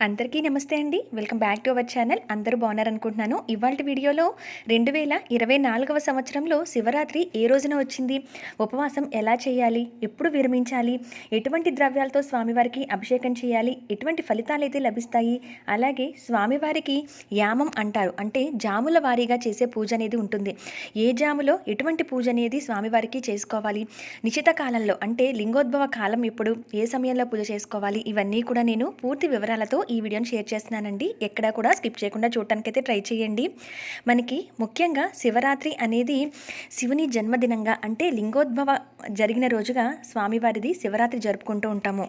అందరికీ నమస్తే అండి. Welcome back to our channel. అందరూ బాగున్నారనుకుంటున్నాను ఇవాళ వీడియోలో రెండు వేల ఇరవై నాలుగవ సంవత్సరంలో శివరాత్రి ఏ రోజున వచ్చింది? ఉపవాసం ఎలా చేయాలి? ఎప్పుడు విరమించాలి? ఎటువంటి ద్రవ్యాలతో స్వామివారికి అభిషేకం చేయాలి? ఎటువంటి ఫలితాలు అయితే లభిస్తాయి? అలాగే స్వామివారికి యామం అంటారు. అంటే జాముల వారీగా చేసే పూజ అనేది ఉంటుంది. ఏ జాములో ఎటువంటి పూజ అనేది స్వామివారికి చేసుకోవాలి? నిశ్చిత కాలంలో అంటే లింగోద్భవ కాలం ఎప్పుడు? ఏ సమయంలో పూజ చేసుకోవాలి? ఇవన్నీ కూడా నేను పూర్తి వివరాలతో ఈ వీడియోని షేర్ చేస్తున్నానండి. ఎక్కడా కూడా స్కిప్ చేయకుండా చూడటానికైతే ట్రై చేయండి. మనకి ముఖ్యంగా శివరాత్రి అనేది శివుని జన్మదినంగా అంటే లింగోద్భవ జరిగిన రోజుగా స్వామివారిది శివరాత్రి జరుపుకుంటూ ఉంటాము.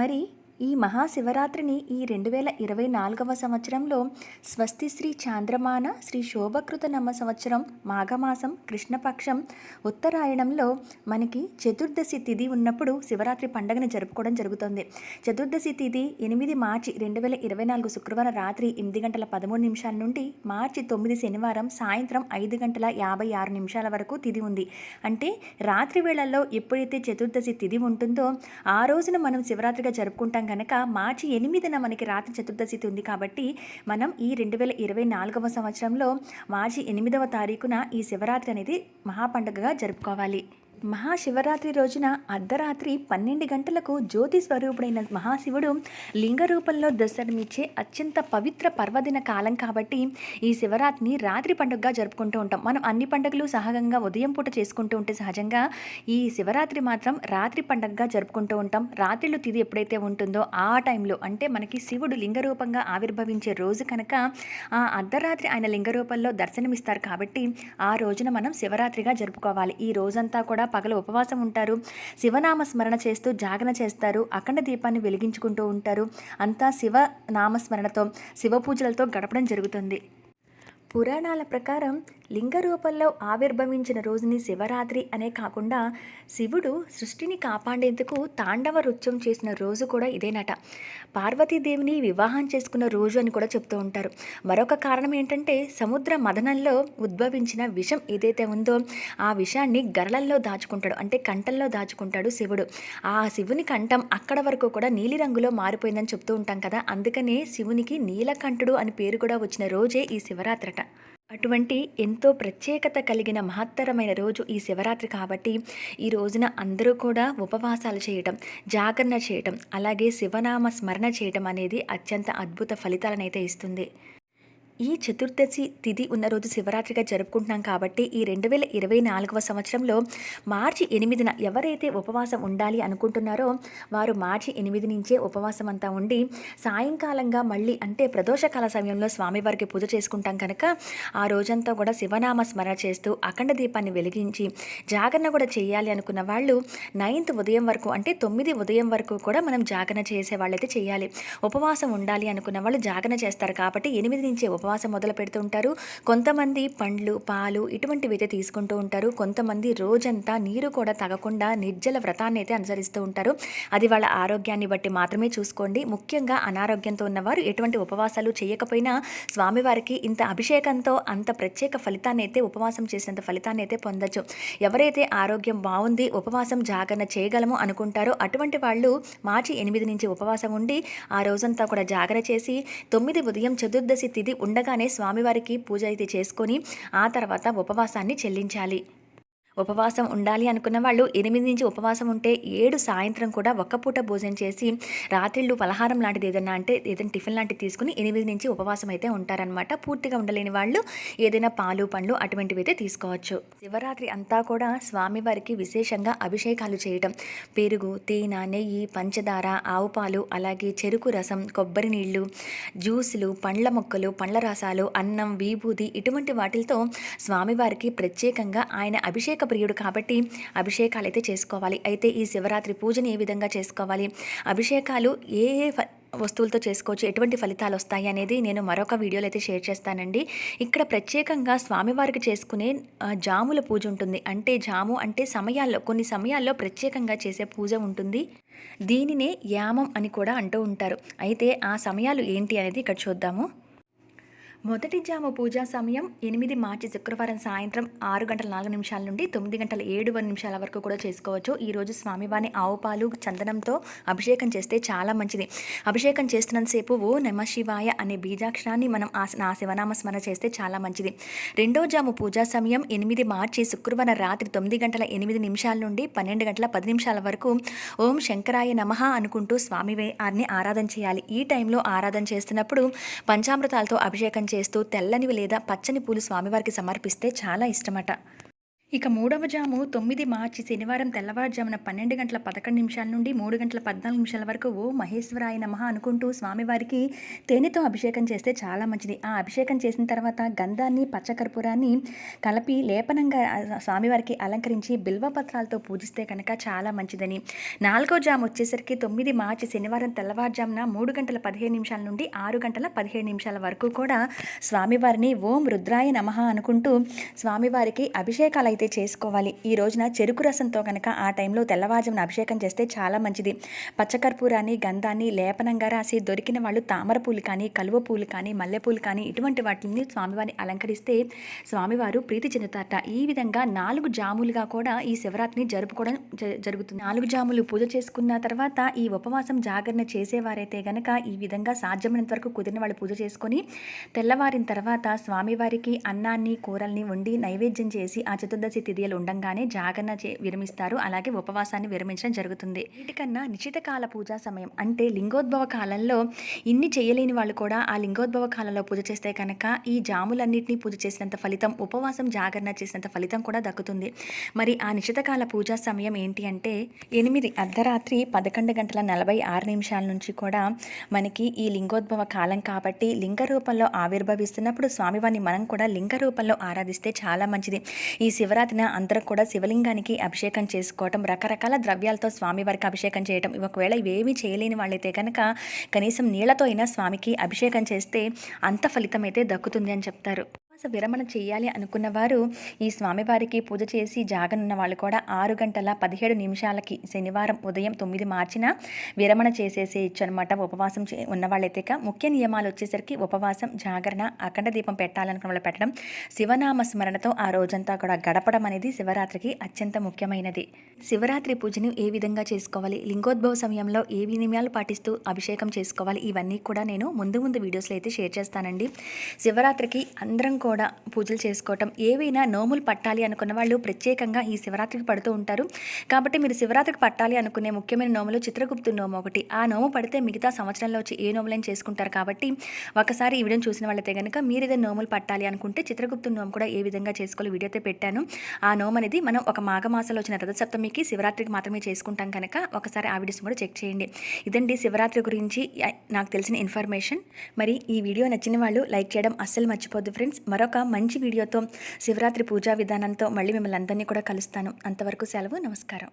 మరి ఈ మహాశివరాత్రిని ఈ రెండు వేల ఇరవై నాలుగవ సంవత్సరంలో స్వస్తి శ్రీ చాంద్రమాన శ్రీ శోభకృత నమ్మ సంవత్సరం మాఘమాసం కృష్ణపక్షం ఉత్తరాయణంలో మనకి చతుర్దశి తిథి ఉన్నప్పుడు శివరాత్రి పండుగను జరుపుకోవడం జరుగుతుంది. చతుర్దశి తిథి ఎనిమిది మార్చి రెండు వేల ఇరవై నాలుగు శుక్రవారం రాత్రి ఎనిమిది గంటల పదమూడు నిమిషాల నుండి మార్చి తొమ్మిది శనివారం సాయంత్రం ఐదు గంటల యాభై ఆరు నిమిషాల వరకు తిథి ఉంది. అంటే రాత్రి వేళల్లో ఎప్పుడైతే చతుర్దశి తిథి ఉంటుందో ఆ రోజున మనం శివరాత్రిగా జరుపుకుంటాం కనుక మార్చి ఎనిమిదిన మనకి రాత్రి చతుర్దశి ఉంది కాబట్టి మనం ఈ రెండు వేల ఇరవై నాలుగవ సంవత్సరంలో మార్చి ఎనిమిదవ తారీఖున ఈ శివరాత్రి అనేది మహాపండుగగా జరుపుకోవాలి. మహాశివరాత్రి రోజున అర్ధరాత్రి పన్నెండు గంటలకు జ్యోతి స్వరూపుడైన మహాశివుడు లింగ రూపంలో దర్శనమిచ్చే అత్యంత పవిత్ర పర్వదిన కాలం కాబట్టి ఈ శివరాత్రిని రాత్రి పండుగగా జరుపుకుంటూ ఉంటాం. మనం అన్ని పండుగలు సహజంగా ఉదయం పూట చేసుకుంటూ ఉంటే సహజంగా ఈ శివరాత్రి మాత్రం రాత్రి పండుగగా జరుపుకుంటూ ఉంటాం. రాత్రిలో తిది ఎప్పుడైతే ఉంటుందో ఆ టైంలో అంటే మనకి శివుడు లింగ రూపంగా ఆవిర్భవించే రోజు కనుక ఆ అర్ధరాత్రి ఆయన లింగ రూపంలో దర్శనమిస్తారు కాబట్టి ఆ రోజున మనం శివరాత్రిగా జరుపుకోవాలి. ఈ రోజంతా కూడా పగలు ఉపవాసం ఉంటారు. శివనామ స్మరణ చేస్తూ జాగరణ చేస్తారు. అఖండ దీపాన్ని వెలిగించుకుంటూ ఉంటారు. అంతా శివ నామస్మరణతో శివ పూజలతో గడపడం జరుగుతుంది. పురాణాల ప్రకారం లింగ రూపంలో ఆవిర్భవించిన రోజుని శివరాత్రి అనే కాకుండా శివుడు సృష్టిని కాపాడేందుకు తాండవ నృత్యం చేసిన రోజు కూడా ఇదేనట. పార్వతీదేవిని వివాహం చేసుకున్న రోజు అని కూడా చెప్తూ ఉంటారు. మరొక కారణం ఏంటంటే సముద్ర మదనంలో ఉద్భవించిన విషం ఏదైతే ఉందో ఆ విషాన్ని గరళల్లో దాచుకుంటాడు. అంటే కంఠంలో దాచుకుంటాడు శివుడు. ఆ శివుని కంఠం అక్కడ వరకు కూడా నీలిరంగులో మారిపోయిందని చెప్తూ ఉంటాం కదా. అందుకనే శివునికి నీలకంఠుడు అని పేరు కూడా వచ్చిన రోజే ఈ శివరాత్రట అటువంటి ఎంతో ప్రత్యేకత కలిగిన మహత్తరమైన రోజు ఈ శివరాత్రి కాబట్టి ఈ రోజున అందరూ కూడా ఉపవాసాలు చేయటం జాగరణ చేయటం అలాగే శివనామ స్మరణ చేయటం అనేది అత్యంత అద్భుత ఫలితాలనైతే ఇస్తుంది. ఈ చతుర్దశి తిథి ఉన్న రోజు శివరాత్రిగా జరుపుకుంటున్నాం కాబట్టి ఈ రెండు వేల ఇరవై నాలుగవ సంవత్సరంలో మార్చి ఎనిమిదిన ఎవరైతే ఉపవాసం ఉండాలి అనుకుంటున్నారో వారు మార్చి ఎనిమిది నుంచే ఉపవాసం అంతా ఉండి సాయంకాలంగా మళ్ళీ అంటే ప్రదోషకాల సమయంలో స్వామివారికి పూజ చేసుకుంటాం కనుక ఆ రోజంతా కూడా శివనామ స్మరణ చేస్తూ అఖండ దీపాన్ని వెలిగించి జాగరణ కూడా చేయాలి అనుకున్న వాళ్ళు నైన్త్ ఉదయం వరకు అంటే తొమ్మిది ఉదయం వరకు కూడా మనం జాగరణ చేసే వాళ్ళైతే చేయాలి. ఉపవాసం ఉండాలి అనుకున్న వాళ్ళు జాగరణ చేస్తారు కాబట్టి ఎనిమిది నుంచే ఉపవాసం ఉపవాసం మొదలు పెడుతూ ఉంటారు. కొంతమంది పండ్లు పాలు ఇటువంటివి అయితే తీసుకుంటూ ఉంటారు. కొంతమంది రోజంతా నీరు కూడా తగకుండా నిర్జల వ్రతాన్ని అయితే అనుసరిస్తూ ఉంటారు. అది వాళ్ళ ఆరోగ్యాన్ని బట్టి మాత్రమే చూసుకోండి. ముఖ్యంగా అనారోగ్యంతో ఉన్నవారు ఎటువంటి ఉపవాసాలు చేయకపోయినా స్వామివారికి ఇంత అభిషేకంతో అంత ప్రత్యేక ఫలితాన్ని అయితే ఉపవాసం చేసినంత ఫలితాన్ని అయితే పొందొచ్చు. ఎవరైతే ఆరోగ్యం బాగుంది ఉపవాసం జాగరణ చేయగలము అనుకుంటారో అటువంటి వాళ్ళు మార్చి ఎనిమిది నుంచి ఉపవాసం ఉండి ఆ రోజంతా కూడా జాగరణ చేసి తొమ్మిది ఉదయం చతుర్దశి తిథి ఉండగానే స్వామివారికి పూజ అయితే చేసుకొని ఆ తర్వాత ఉపవాసాన్ని చెల్లించాలి. ఉపవాసం ఉండాలి అనుకున్న వాళ్ళు ఎనిమిది నుంచి ఉపవాసం ఉంటే ఏడు సాయంత్రం కూడా ఒక్క పూట భోజనం చేసి రాత్రిళ్ళు పలహారం లాంటిది ఏదైనా అంటే ఏదైనా టిఫిన్ లాంటిది తీసుకుని ఎనిమిది నుంచి ఉపవాసం అయితే ఉంటారనమాట పూర్తిగా ఉండలేని వాళ్ళు ఏదైనా పాలు పండ్లు అటువంటివి అయితే తీసుకోవచ్చు. శివరాత్రి అంతా కూడా స్వామివారికి విశేషంగా అభిషేకాలు చేయటం. పెరుగు తేనె నెయ్యి పంచదార ఆవు పాలు అలాగే చెరుకు రసం కొబ్బరి నీళ్ళు జ్యూసులు పండ్ల మొక్కలు పండ్ల రసాలు అన్నం విభూది ఇటువంటి వాటితో స్వామివారికి ప్రత్యేకంగా ఆయన అభిషేక ప్రియుడు కాబట్టి అభిషేకాలు అయితే చేసుకోవాలి. అయితే ఈ శివరాత్రి పూజని ఏ విధంగా చేసుకోవాలి? అభిషేకాలు ఏ ఏ ఫ- వస్తువులతో చేసుకోవచ్చు? ఎటువంటి ఫలితాలు వస్తాయి అనేది నేను మరొక వీడియోలో అయితే షేర్ చేస్తానండి. ఇక్కడ ప్రత్యేకంగా స్వామివారికి చేసుకునే జాముల పూజ ఉంటుంది. అంటే జాము అంటే సమయాల్లో కొన్ని సమయాల్లో ప్రత్యేకంగా చేసే పూజ ఉంటుంది. దీనినే యామం అని కూడా అంటూ ఉంటారు. అయితే ఆ సమయాలు ఏంటి అనేది ఇక్కడ చూద్దాము. మొదటి జాము పూజా సమయం ఎనిమిది మార్చి శుక్రవారం సాయంత్రం ఆరు గంటల నాలుగు నిమిషాల నుండి తొమ్మిది గంటల ఏడు నిమిషాల వరకు కూడా చేసుకోవచ్చు. ఈరోజు స్వామివారిని ఆవుపాలు చందనంతో అభిషేకం చేస్తే చాలా మంచిది. అభిషేకం చేస్తున్నంతసేపు ఓ నమ శివాయ అనే బీజాక్షరాన్ని మనం ఆ శివనామ స్మరణ చేస్తే చాలా మంచిది. రెండో జాము పూజా సమయం ఎనిమిది మార్చి శుక్రవారం రాత్రి తొమ్మిది గంటల ఎనిమిది నిమిషాల నుండి పన్నెండు గంటల పది నిమిషాల వరకు ఓం శంకరాయ నమః అనుకుంటూ స్వామివారిని ఆరాధన చేయాలి. ఈ టైంలో ఆరాధన చేస్తున్నప్పుడు పంచామృతాలతో అభిషేకం చేస్తూ తెల్లని లేదా పచ్చని పూలు స్వామివారికి సమర్పిస్తే చాలా ఇష్టమట. ఇక మూడవ జాము తొమ్మిది మార్చి శనివారం తెల్లవారుజామున పన్నెండు గంటల పదకొండు నిమిషాల నుండి మూడు గంటల పద్నాలుగు నిమిషాల వరకు ఓ మహేశ్వరాయ నమ అనుకుంటూ స్వామివారికి తేనెతో అభిషేకం చేస్తే చాలా మంచిది. ఆ అభిషేకం చేసిన తర్వాత గంధాన్ని పచ్చకర్పూరాన్ని కలిపి లేపనంగా స్వామివారికి అలంకరించి బిల్వపత్రాలతో పూజిస్తే కనుక చాలా మంచిదని. నాలుగో జాము వచ్చేసరికి తొమ్మిది మార్చి శనివారం తెల్లవారుజామున మూడు గంటల పదిహేను నిమిషాల నుండి ఆరు గంటల పదిహేను నిమిషాల వరకు కూడా స్వామివారిని ఓం రుద్రాయ నమ అనుకుంటూ స్వామివారికి అభిషేకాలు అయితే చేసుకోవాలి. ఈ రోజున చెరుకు రసంతో కనుక ఆ టైంలో తెల్లవాజమున అభిషేకం చేస్తే చాలా మంచిది. పచ్చకర్పూరాన్ని గంధాన్ని లేపనంగా రాసి దొరికిన వాళ్ళు తామర పూలు కానీ కలువ పూలు కానీ మల్లెపూలు కానీ ఇటువంటి వాటిని స్వామివారిని అలంకరిస్తే స్వామివారు ప్రీతి చెందుతారట. ఈ విధంగా నాలుగు జాములుగా కూడా ఈ శివరాత్రిని జరుపుకోవడం జ- జరుగుతుంది. నాలుగు జాములు పూజ చేసుకున్న తర్వాత ఈ ఉపవాసం జాగరణ చేసేవారైతే గనక ఈ విధంగా సాధ్యమైనంత వరకు కుదిరిన వాళ్ళు పూజ చేసుకొని తెల్లవారిన తర్వాత స్వామివారికి అన్నాన్ని కూరల్ని వండి నైవేద్యం చేసి ఆ ఏకాదశి తిథియలు ఉండంగానే జాగరణ విరమిస్తారు. అలాగే ఉపవాసాన్ని విరమించడం జరుగుతుంది. వీటికన్నా నిశ్చిత కాల పూజా సమయం అంటే లింగోద్భవ కాలంలో ఇన్ని చేయలేని వాళ్ళు కూడా ఆ లింగోద్భవ కాలంలో పూజ చేస్తే కనుక ఈ జాములన్నింటినీ పూజ చేసినంత ఫలితం ఉపవాసం జాగరణ చేసినంత ఫలితం కూడా దక్కుతుంది. మరి ఆ నిశ్చితకాల పూజా సమయం ఏంటి అంటే ఎనిమిది అర్ధరాత్రి పదకొండు గంటల నలభై ఆరు నిమిషాల నుంచి కూడా మనకి ఈ లింగోద్భవ కాలం కాబట్టి లింగ రూపంలో ఆవిర్భవిస్తున్నప్పుడు స్వామివారిని మనం కూడా లింగ రూపంలో ఆరాధిస్తే చాలా మంచిది. ఈ శివరాత్రిన అందరం కూడా శివలింగానికి అభిషేకం చేసుకోవటం రకరకాల ద్రవ్యాలతో స్వామివారికి అభిషేకం చేయటం. ఒకవేళ ఇవేమీ చేయలేని వాళ్ళైతే కనుక కనీసం నీళ్ళతో అయినా స్వామికి అభిషేకం చేస్తే అంత ఫలితం అయితే దక్కుతుంది అని చెప్తారు. ఉపవాస విరమణ చేయాలి అనుకున్న వారు ఈ స్వామివారికి పూజ చేసి జాగనున్న వాళ్ళు కూడా ఆరు గంటల పదిహేడు నిమిషాలకి శనివారం ఉదయం తొమ్మిది మార్చిన విరమణ చేసేసేయచ్చు అనమాట ఉపవాసం చే ఉన్న వాళ్ళైతే ముఖ్య నియమాలు వచ్చేసరికి ఉపవాసం జాగరణ అఖండ దీపం పెట్టాలనుకున్న వాళ్ళు పెట్టడం శివనామ స్మరణతో ఆ రోజంతా కూడా గడపడం అనేది శివరాత్రికి అత్యంత ముఖ్యమైనది. శివరాత్రి పూజను ఏ విధంగా చేసుకోవాలి? లింగోద్భవ సమయంలో ఏ నియమాలు పాటిస్తూ అభిషేకం చేసుకోవాలి? ఇవన్నీ కూడా నేను ముందు ముందు వీడియోస్లో అయితే షేర్ చేస్తానండి. శివరాత్రికి అందరం కూడా పూజలు చేసుకోవటం. ఏవైనా నోములు పట్టాలి అనుకున్న వాళ్ళు ప్రత్యేకంగా ఈ శివరాత్రికి పడుతూ ఉంటారు. కాబట్టి మీరు శివరాత్రికి పట్టాలి అనుకునే ముఖ్యమైన నోములు చిత్రగుప్తు నోము ఒకటి. ఆ నోము పడితే మిగతా సంవత్సరంలో వచ్చి ఏ నోములైనా చేసుకుంటారు కాబట్టి ఒకసారి ఈ వీడియోని చూసిన వాళ్ళైతే కనుక మీరు ఏదైనా నోములు పట్టాలి అనుకుంటే చిత్రగుప్తు నోము కూడా ఏ విధంగా చేసుకోవాలి వీడియో అయితే పెట్టాను. ఆ నోము అనేది మనం ఒక మాఘమాసంలో వచ్చిన రథసప్తమికి శివరాత్రికి మాత్రమే చేసుకుంటాం కనుక ఒకసారి ఆ వీడియోస్ కూడా చెక్ చేయండి. ఇదండి శివరాత్రి గురించి నాకు తెలిసిన ఇన్ఫర్మేషన్. మరి ఈ వీడియో నచ్చిన వాళ్ళు లైక్ చేయడం అస్సలు మర్చిపోద్దు ఫ్రెండ్స్. మరొక మంచి వీడియోతో శివరాత్రి పూజా విధానంతో మళ్ళీ మిమ్మల్ని అందరినీ కూడా కలుస్తాను. అంతవరకు సెలవు నమస్కారం.